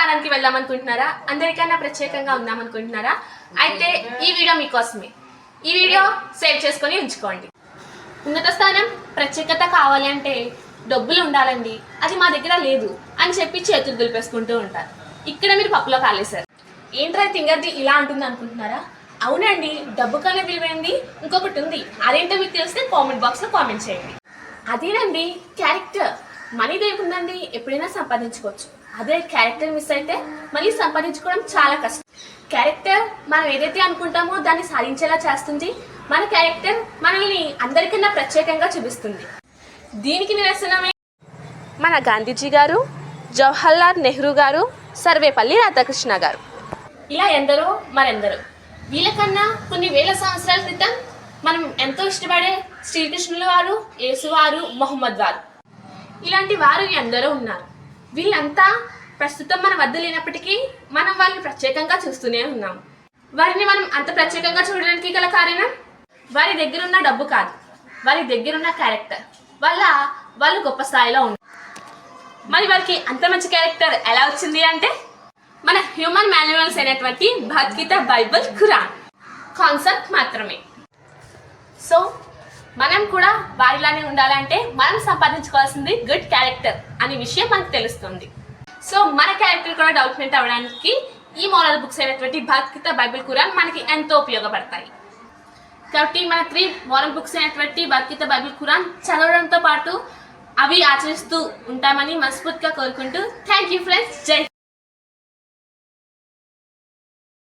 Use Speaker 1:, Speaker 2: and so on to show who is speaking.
Speaker 1: స్థానానికి వెళ్దాం అనుకుంటున్నారా అందరికన్నా ప్రత్యేకంగా ఉందాం అనుకుంటున్నారా అయితే ఈ వీడియో మీకోసమే. ఈ వీడియో సేవ్ చేసుకొని ఉంచుకోండి. ఉన్నత స్థానం ప్రత్యేకత కావాలి అంటే డబ్బులు ఉండాలండి. అది మా దగ్గర లేదు అని చెప్పి చేతులు దులిపేసుకుంటూ ఉంటారు. ఇక్కడ మీరు పప్పులో కాలేశారు. ఏంట్రా తింగర్ది ఇలా ఉంటుంది అనుకుంటున్నారా అవునండి డబ్బు కన్నా విలువైంది ఇంకొకటి ఉంది. అదేంటో మీకు తెలిస్తే కామెంట్ బాక్స్లో కామెంట్ చేయండి. అదేనండి క్యారెక్టర్. మనీ దేకుందండి ఎప్పుడైనా సంపాదించుకోవచ్చు. అదే క్యారెక్టర్ మిస్ అయితే మళ్ళీ సంపాదించుకోవడం చాలా కష్టం. క్యారెక్టర్ మనం ఏదైతే అనుకుంటామో దాన్ని సాధించేలా చేస్తుంది మన క్యారెక్టర్ మనల్ని అందరికన్నా ప్రత్యేకంగా చూపిస్తుంది. దీనికి నిరసనమే మన గాంధీజీ గారు జవహర్లాల్ నెహ్రూ గారు సర్వేపల్లి రాధాకృష్ణ గారు. ఇలా ఎందరో మరెందరో. వీళ్ళకన్నా కొన్ని వేల సంవత్సరాల క్రితం మనం ఎంతో ఇష్టపడే శ్రీకృష్ణుల వారు యేసువారు మొహమ్మద్ వారు. ఇలాంటి వారు ఎందరో ఉన్నారు. వీళ్ళంతా ప్రస్తుతం మన వద్ద లేనప్పటికీ మనం వాళ్ళని ప్రత్యేకంగా చూస్తూనే ఉన్నాం. వారిని మనం అంత ప్రత్యేకంగా చూడడానికి గల కారణం? వారి దగ్గర ఉన్న డబ్బు కాదు. వారి దగ్గర ఉన్న క్యారెక్టర్. వల్ల వాళ్ళు గొప్ప స్థాయిలో ఉన్నారు. మరి వారికి అంత మంచి క్యారెక్టర్ ఎలా వచ్చింది అంటే? మన హ్యూమన్ మాన్యువల్స్ అయినటువంటి భగవద్గీత బైబిల్ ఖురాన్ కాన్సెప్ట్ మాత్రమే. సో మనం కూడా వారిలానే ఉండాలంటే మనం సంపాదించుకోవాల్సింది గుడ్ క్యారెక్టర్ అనే విషయం మనకు తెలుస్తుంది. సో మన క్యారెక్టర్ కూడా డెవలప్మెంట్ అవ్వడానికి ఈ మోరల్ బుక్స్ అయినటువంటి భగవద్గీత బైబిల్ కురాన్ మనకి ఎంతో ఉపయోగపడతాయి. కాబట్టి మన త్రీ మోరల్ బుక్స్ అయినటువంటి భగవద్గీత బైబిల్ కురాన్ చదవడంతో పాటు అవి ఆచరిస్తూ ఉంటామని మనస్ఫూర్తిగా కోరుకుంటూ థ్యాంక్ యూ ఫ్రెండ్స్ జై